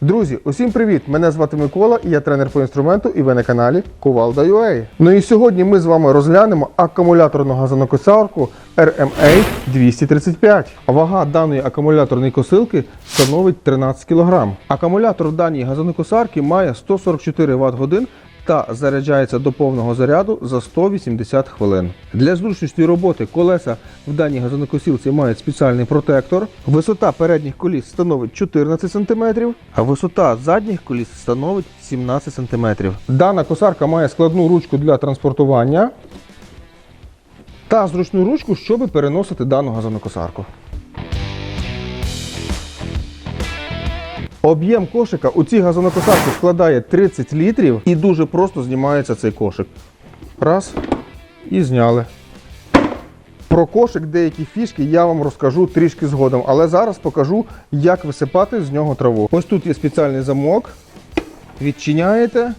Друзі, усім привіт! Мене звати Микола я тренер по інструменту, і ви на каналі Кувалда.ua. Ну і сьогодні ми з вами розглянемо акумуляторну газонокосарку RMA 235. Вага даної акумуляторної косилки становить 13 кг. Акумулятор даної газонокосарки має 144 Вт годин та заряджається до повного заряду за 180 хвилин. Для зручності роботи колеса в даній газонокосілці мають спеціальний протектор. Висота передніх коліс становить 14 см, а висота задніх коліс становить 17 см. Дана косарка має складну ручку для транспортування та зручну ручку, щоб переносити дану газонокосарку. Об'єм кошика у цій газонокосарці складає 30 літрів і дуже просто знімається цей кошик. Раз. І зняли. Про кошик деякі фішки я вам розкажу трішки згодом, але зараз покажу, як висипати з нього траву. Ось тут є спеціальний замок. Відчиняєте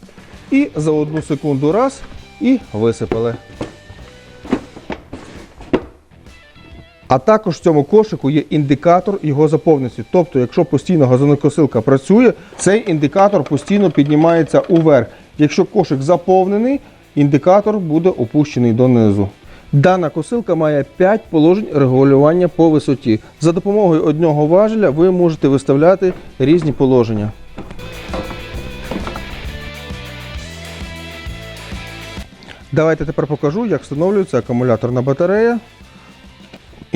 і за одну секунду раз і висипали. А також в цьому кошику є індикатор його заповненості. Тобто, якщо постійно газонокосилка працює, цей індикатор постійно піднімається уверх. Якщо кошик заповнений, індикатор буде опущений донизу. Дана косилка має 5 положень регулювання по висоті. За допомогою одного важеля ви можете виставляти різні положення. Давайте тепер покажу, як встановлюється акумуляторна батарея.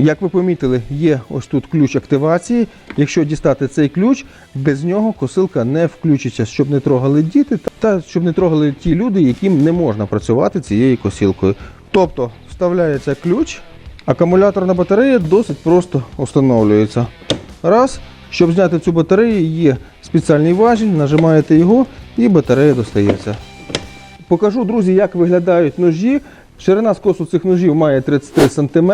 Як ви помітили, є ось тут ключ активації. Якщо дістати цей ключ, без нього косилка не включиться, щоб не трогали діти та щоб не трогали ті люди, яким не можна працювати цією косілкою. Тобто вставляється ключ, акумуляторна батарея досить просто встановлюється. Раз. Щоб зняти цю батарею, є спеціальний важіль, нажимаєте його і батарея достається. Покажу, друзі, як виглядають ножі. Ширина скосу цих ножів має 33 см.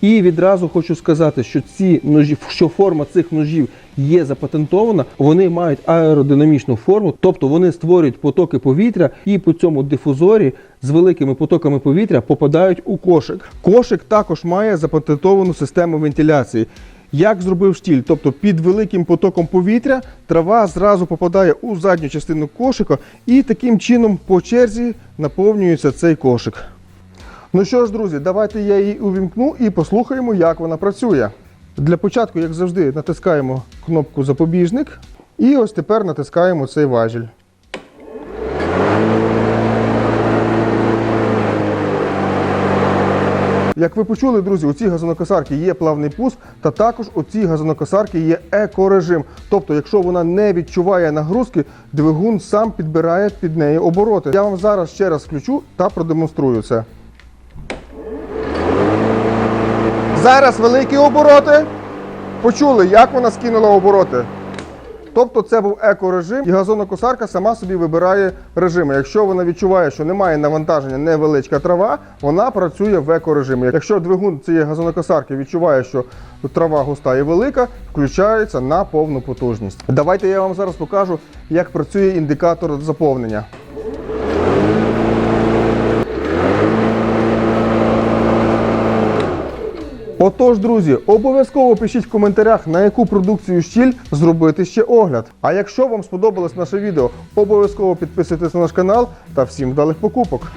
І відразу хочу сказати, що ці ножі, що форма цих ножів є запатентована, вони мають аеродинамічну форму, тобто вони створюють потоки повітря і по цьому дифузорі з великими потоками повітря попадають у кошик. Кошик також має запатентовану систему вентиляції. Як зробив штіль, тобто під великим потоком повітря трава зразу попадає у задню частину кошика і таким чином по черзі наповнюється цей кошик. Ну що ж, друзі, давайте я її увімкну і послухаємо, як вона працює. Для початку, як завжди, натискаємо кнопку запобіжник і ось тепер натискаємо цей важіль. Як ви почули, друзі, у цій газонокосарки є плавний пуск, та також у цій газонокосарки є екорежим. Тобто, якщо вона не відчуває нагрузки, двигун сам підбирає під неї обороти. Я вам зараз ще раз включу та продемонструю це. Зараз великі обороти. Почули, як вона скинула обороти. Тобто це був екорежим, і газонокосарка сама собі вибирає режими. Якщо вона відчуває, що немає навантаження, невеличка трава, вона працює в екорежимі. Якщо двигун цієї газонокосарки відчуває, що трава густа і велика, включається на повну потужність. Давайте я вам зараз покажу, як працює індикатор заповнення. Отож, друзі, обов'язково пишіть в коментарях, на яку продукцію щіль зробити ще огляд. А якщо вам сподобалось наше відео, обов'язково підписуйтесь на наш канал та всім вдалих покупок.